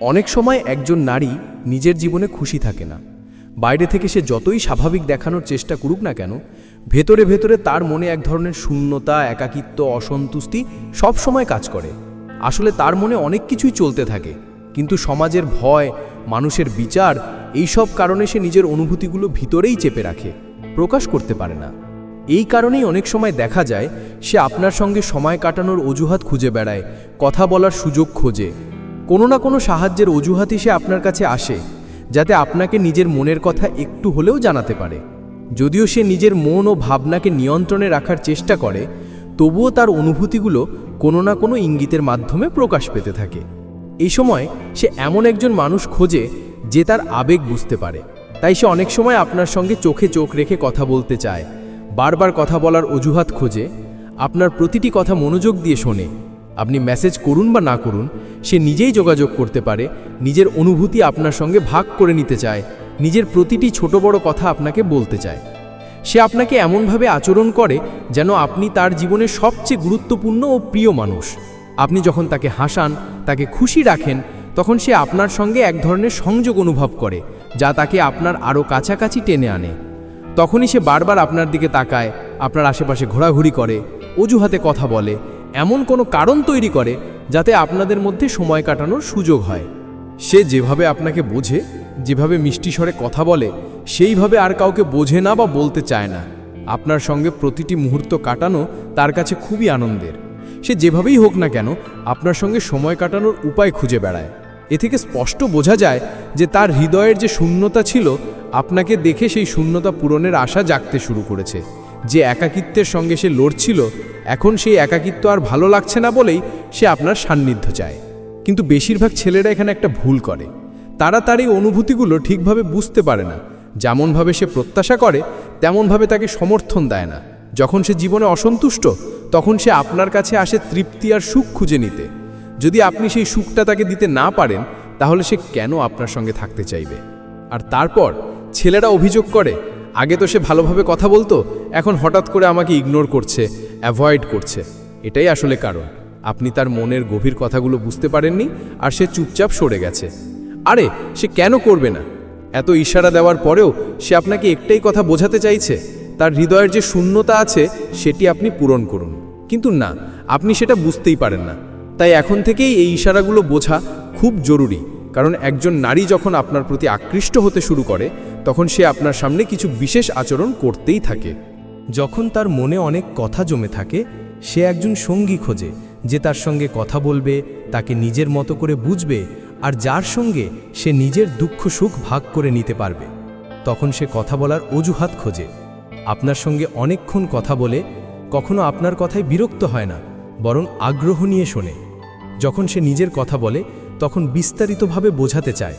অনেক সময় একজন নারী নিজের জীবনে খুশি থাকে না। বাইরে থেকে সে যতই স্বাভাবিক দেখানোর চেষ্টা করুক না কেন, ভেতরে ভেতরে তার মনে এক ধরনের শূন্যতা, একাকিত্ব, অসন্তুষ্টি সব সময় কাজ করে। আসলে তার মনে অনেক কিছুই চলতে থাকে, কিন্তু সমাজের ভয়, মানুষের বিচার এই সব কারণে সে নিজের অনুভূতিগুলো ভিতরেই চেপে রাখে, প্রকাশ করতে পারে না। এই কারণেই অনেক সময় দেখা যায়, সে আপনার সঙ্গে সময় কাটানোর অজুহাত খুঁজে বেড়ায়, কথা বলার সুযোগ খোঁজে। কোনো না কোনো সাহায্যের অজুহাতই সে আপনার কাছে আসে, যাতে আপনাকে নিজের মনের কথা একটু হলেও জানাতে পারে। যদিও সে নিজের মন ও ভাবনাকে নিয়ন্ত্রণে রাখার চেষ্টা করে, তবুও তার অনুভূতিগুলো কোনো না কোনো ইঙ্গিতের মাধ্যমে প্রকাশ পেতে থাকে। এই সময় সে এমন একজন মানুষ খোঁজে যে তার আবেগ বুঝতে পারে। তাই সে অনেক সময় আপনার সঙ্গে চোখে চোখ রেখে কথা বলতে চায়, বারবার কথা বলার অজুহাত খোঁজে, আপনার প্রতিটি কথা মনোযোগ দিয়ে শোনে আপনি মেসেজ করুন বা না করুন, সে নিজেই যোগাযোগ করতে পারে, নিজের অনুভূতি আপনার সঙ্গে ভাগ করে নিতে চায়, নিজের প্রতিটি ছোট বড় কথা আপনাকে বলতে চায়। সে আপনাকে এমনভাবে আচরণ করে যেন আপনি তার জীবনের সবচেয়ে গুরুত্বপূর্ণ ও প্রিয় মানুষ। আপনি যখন তাকে হাসান, তাকে খুশি রাখেন, তখন সে আপনার সঙ্গে এক ধরনের সংযোগ অনুভব করে, যা তাকে আপনার আরও কাছাকাছি টেনে আনে। তখনই সে বারবার আপনার দিকে তাকায়, আপনার আশেপাশে ঘোরাঘুরি করে, অজুহাতে কথা বলে এমন কোনো কারণ তৈরি করে যাতে আপনাদের মধ্যে সময় কাটানোর সুযোগ হয়। সে যেভাবে আপনাকে বোঝে, যেভাবে মিষ্টি স্বরে কথা বলে, সেইভাবে আর কাউকে বোঝে না বা বলতে চায় না। আপনার সঙ্গে প্রতিটি মুহূর্ত কাটানো তার কাছে খুবই আনন্দের। সে যেভাবেই হোক না কেন, আপনার সঙ্গে সময় কাটানোর উপায় খুঁজে বেড়ায়। এ থেকে স্পষ্ট বোঝা যায় যে তার হৃদয়ের যে শূন্যতা ছিল, আপনাকে দেখে সেই শূন্যতা পূরণের আশা জাগতে শুরু করেছে। যে একাকিত্বের সঙ্গে সে লড়ছিল, এখন সেই একাকিত্ব আর ভালো লাগছে না বলেই সে আপনার সান্নিধ্য চায়। কিন্তু বেশিরভাগ ছেলেরা এখানে একটা ভুল করে। তারা তার এই অনুভূতিগুলো ঠিকভাবে বুঝতে পারে না। যেমনভাবে সে প্রত্যাশা করে, তেমনভাবে তাকে সমর্থন দেয় না। যখন সে জীবনে অসন্তুষ্ট, তখন সে আপনার কাছে আসে তৃপ্তি আর সুখ খুঁজে নিতে। যদি আপনি সেই সুখটা তাকে দিতে না পারেন, তাহলে সে কেন আপনার সঙ্গে থাকতে চাইবে? আর তারপর ছেলেরা অভিযোগ করে আগে তো সে ভালোভাবে কথা বলতো, এখন হঠাৎ করে আমাকে ইগনোর করছে অ্যাভয়েড করছে। এটাই আসলে কারণ। আপনি তার মনের গভীর কথাগুলো বুঝতে পারেননি আর সে চুপচাপ সরে গেছে। আরে, সে কেন করবে না? এত ইশারা দেওয়ার পরেও সে আপনাকে একটাই কথা বোঝাতে চাইছে, তার হৃদয়ের যে শূন্যতা আছে, সেটি আপনি পূরণ করুন। কিন্তু না, আপনি সেটা বুঝতেই পারেন না। তাই এখন থেকেই এই ইশারাগুলো বোঝা খুব জরুরি, কারণ একজন নারী যখন আপনার প্রতি আকৃষ্ট হতে শুরু করে তখন সে আপনার সামনে কিছু বিশেষ আচরণ করতেই থাকে। যখন তার মনে অনেক কথা জমে থাকে, সে একজন সঙ্গী খোঁজে, যে তার সঙ্গে কথা বলবে, তাকে নিজের মতো করে বুঝবে, আর যার সঙ্গে সে নিজের দুঃখ সুখ ভাগ করে নিতে পারবে। তখন সে কথা বলার অজুহাত খোঁজে। আপনার সঙ্গে অনেকক্ষণ কথা বলে, কখনো আপনার কথায় বিরক্ত হয় না, বরং আগ্রহ নিয়ে শোনে। যখন সে নিজের কথা বলে, তখন বিস্তারিতভাবে বোঝাতে চায়।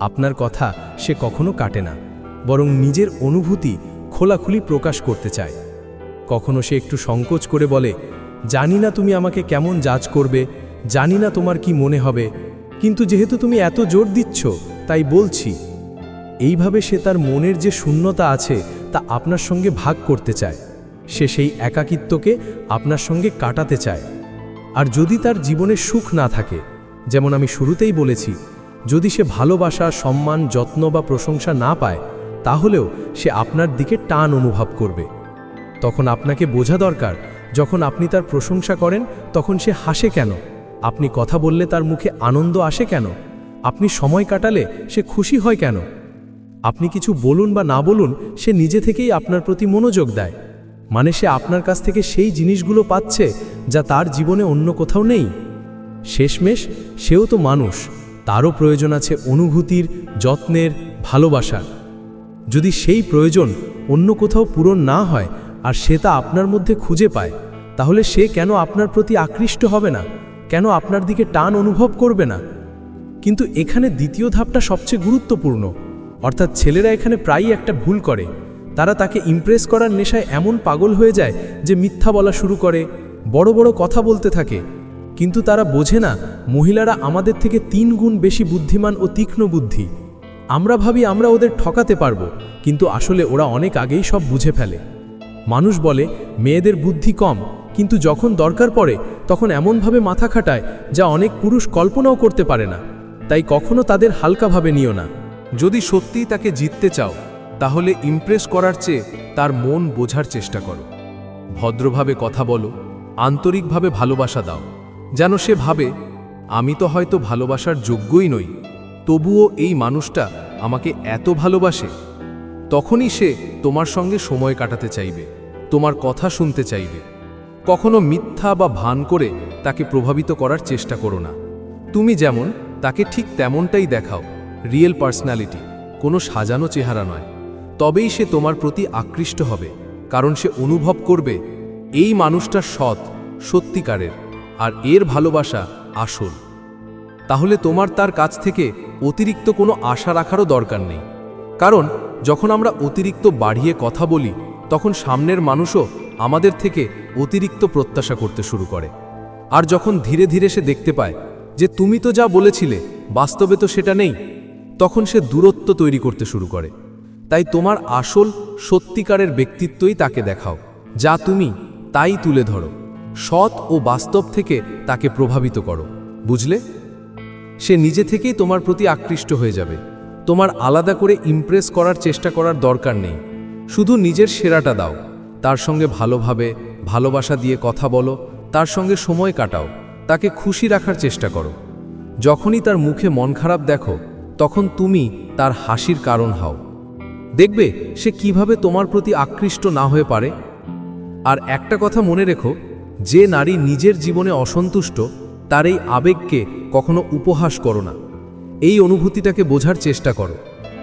আপনার কথা সে কখনো কাটে না, বরং নিজের অনুভূতি খোলাখুলি প্রকাশ করতে চায়। কখনো সে একটু সংকোচ করে বলে, জানি না তুমি আমাকে কেমন জাজ করবে, জানি না তোমার কি মনে হবে, কিন্তু যেহেতু তুমি এত জোর দিচ্ছ, তাই বলছি। এইভাবে সে তার মনের যে শূন্যতা আছে, তা আপনার সঙ্গে ভাগ করতে চায়। সে সেই একাকিত্বকে আপনার সঙ্গে কাটাতে চায়। আর যদি তার জীবনে সুখ না থাকে, যেমন আমি শুরুতেই বলেছি যদি সে ভালোবাসা, সম্মান, যত্ন বা প্রশংসা না পায়, তাহলেও সে আপনার দিকে টান অনুভব করবে। তখন আপনাকে বোঝা দরকার, যখন আপনি তার প্রশংসা করেন, তখন সে হাসে কেন? আপনি কথা বললে তার মুখে আনন্দ আসে কেন? আপনি সময় কাটালে সে খুশি হয় কেন? আপনি কিছু বলুন বা না বলুন, সে নিজে থেকেই আপনার প্রতি মনোযোগ দেয়। মানে সে আপনার কাছ থেকে সেই জিনিসগুলো পাচ্ছে, যা তার জীবনে অন্য কোথাও নেই। শেষমেশ, সেও তো মানুষ। তারও প্রয়োজন আছে অনুভূতির, যত্নের, ভালোবাসার। যদি সেই প্রয়োজন অন্য কোথাও পূরণ না হয় আর সে তা আপনার মধ্যে খুঁজে পায়, তাহলে সে কেন আপনার প্রতি আকৃষ্ট হবে না? কেন আপনার দিকে টান অনুভব করবে না? কিন্তু এখানে দ্বিতীয় ধাপটা সবচেয়ে গুরুত্বপূর্ণ। অর্থাৎ ছেলেরা এখানে প্রায়ই একটা ভুল করে। তারা তাকে ইমপ্রেস করার নেশায় এমন পাগল হয়ে যায় যে মিথ্যা বলা শুরু করে, বড় বড় কথা বলতে থাকে। কিন্তু তারা বোঝে না, মহিলারা আমাদের থেকে তিন গুণ বেশি বুদ্ধিমান ও তীক্ষ্ণ বুদ্ধি। আমরা ভাবি আমরা ওদের ঠকাতে পারব, কিন্তু আসলে ওরা অনেক আগেই সব বুঝে ফেলে। মানুষ বলে, মেয়েদের বুদ্ধি কম, কিন্তু যখন দরকার পড়ে, তখন এমনভাবে মাথা খাটায়, যা অনেক পুরুষ কল্পনাও করতে পারে না। তাই কখনো তাদের হালকাভাবে নিও না। যদি সত্যিই তাকে জিততে চাও, তাহলে ইমপ্রেস করার চেয়ে তার মন বোঝার চেষ্টা করো। ভদ্রভাবে কথা বলো, আন্তরিকভাবে ভালোবাসা দাও। যেন সে ভাবে, আমি তো হয়তো ভালোবাসার যোগ্যই নই, তবুও এই মানুষটা আমাকে এত ভালোবাসে। তখনই সে তোমার সঙ্গে সময় কাটাতে চাইবে, তোমার কথা শুনতে চাইবে। কখনো মিথ্যা বা ভান করে তাকে প্রভাবিত করার চেষ্টা করো না। তুমি যেমন, তাকে ঠিক তেমনটাই দেখাও, রিয়েল পার্সোনালিটি, কোনো সাজানো চেহারা নয়। তবেই সে তোমার প্রতি আকৃষ্ট হবে, কারণ সে অনুভব করবে, এই মানুষটা সৎ, সত্যিকারের। আর এর ভালোবাসা আসল। তাহলে তোমার তার কাছ থেকে অতিরিক্ত কোনো আশা রাখারও দরকার নেই। কারণ, যখন আমরা অতিরিক্ত বাড়িয়ে কথা বলি, তখন সামনের মানুষও আমাদের থেকে অতিরিক্ত প্রত্যাশা করতে শুরু করে। আর যখন ধীরে ধীরে সে দেখতে পায় যে তুমি তো যা বলেছিলে, বাস্তবে তো সেটা নেই, তখন সে দূরত্ব তৈরি করতে শুরু করে। তাই তোমার আসল সত্যিকারের ব্যক্তিত্বই তাকে দেখাও, যা তুমি তাই তুলে ধরো। সৎ ও বাস্তব থেকে তাকে প্রভাবিত করো, বুঝলে? সে নিজে থেকেই তোমার প্রতি আকৃষ্ট হয়ে যাবে। তোমার আলাদা করে ইমপ্রেস করার চেষ্টা করার দরকার নেই। শুধু নিজের সেরাটা দাও। তার সঙ্গে ভালোভাবে ভালোবাসা দিয়ে কথা বলো, তার সঙ্গে সময় কাটাও, তাকে খুশি রাখার চেষ্টা করো। যখনই তার মুখে মন খারাপ দেখো, তখন তুমি তার হাসির কারণ হও। দেখবে সে কীভাবে তোমার প্রতি আকৃষ্ট না হয়ে পারে। আর একটা কথা মনে রেখো যে নারী নিজের জীবনে অসন্তুষ্ট, তার এই আবেগকে কখনো উপহাস করো না। এই অনুভূতিটাকে বোঝার চেষ্টা করো।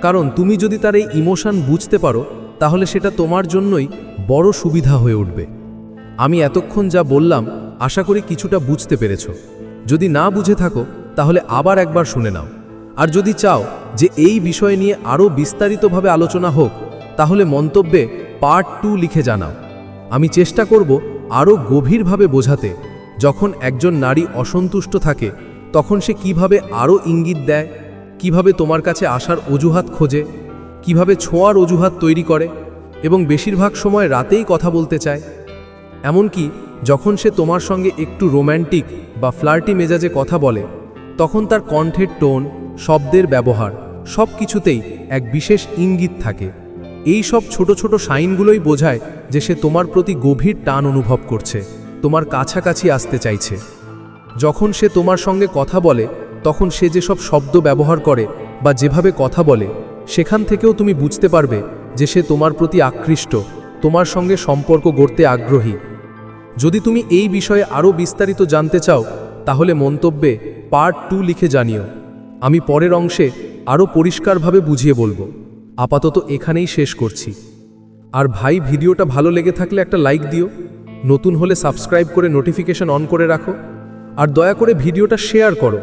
কারণ তুমি যদি তার এই ইমোশন বুঝতে পারো, তাহলে সেটা তোমার জন্যই বড় সুবিধা হয়ে উঠবে। আমি এতক্ষণ যা বললাম, আশা করি কিছুটা বুঝতে পেরেছ। যদি না বুঝে থাকো, তাহলে আবার একবার শুনে নাও। আর যদি চাও যে এই বিষয় নিয়ে আরও বিস্তারিতভাবে আলোচনা হোক, তাহলে মন্তব্যে পার্ট টু লিখে জানাও। আমি চেষ্টা করব আরও গভীরভাবে বোঝাতে। যখন একজন নারী অসন্তুষ্ট থাকে, তখন সে কীভাবে আরও ইঙ্গিত দেয়? কীভাবে তোমার কাছে আসার অজুহাত খোঁজে? কীভাবে ছোঁয়ার অজুহাত তৈরি করে? এবং বেশিরভাগ সময় রাতেই কথা বলতে চায়। এমনকি যখন সে তোমার সঙ্গে একটু রোম্যান্টিক বা ফ্লার্টি মেজাজে কথা বলে, তখন তার কণ্ঠের টোন, শব্দের ব্যবহার সব কিছুতেই এক বিশেষ ইঙ্গিত থাকে। এই সব ছোট ছোট সাইনগুলোই বোঝায় যে সে তোমার প্রতি গভীর টান অনুভব করছে, তোমার কাছাকাছি আসতে চাইছে। যখন সে তোমার সঙ্গে কথা বলে, তখন সে যেসব শব্দ ব্যবহার করে বা যেভাবে কথা বলে, সেখান থেকেও তুমি বুঝতে পারবে যে সে তোমার প্রতি আকৃষ্ট, তোমার সঙ্গে সম্পর্ক গড়তে আগ্রহী। যদি তুমি এই বিষয়ে আরও বিস্তারিত জানতে চাও, তাহলে মন্তব্যে পার্ট টু লিখে জানিও। আমি পরের অংশে আরও পরিষ্কারভাবে বুঝিয়ে বলব। আপাতত এখানেই শেষ করছি। আর ভাই, ভিডিওটা ভালো লেগে থাকলে একটা লাইক দিও। নতুন হলে সাবস্ক্রাইব করে নোটিফিকেশন অন করে রাখো। আর দয়া করে ভিডিওটা শেয়ার করো।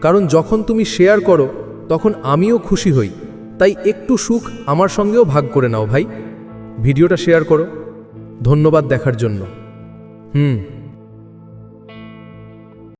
কারণ যখন তুমি শেয়ার করো, তখন আমিও খুশি হই। তাই একটু সুখ আমার সঙ্গেও ভাগ করে নাও ভাই। ভিডিওটা শেয়ার করো। ধন্যবাদ দেখার জন্য। হুম।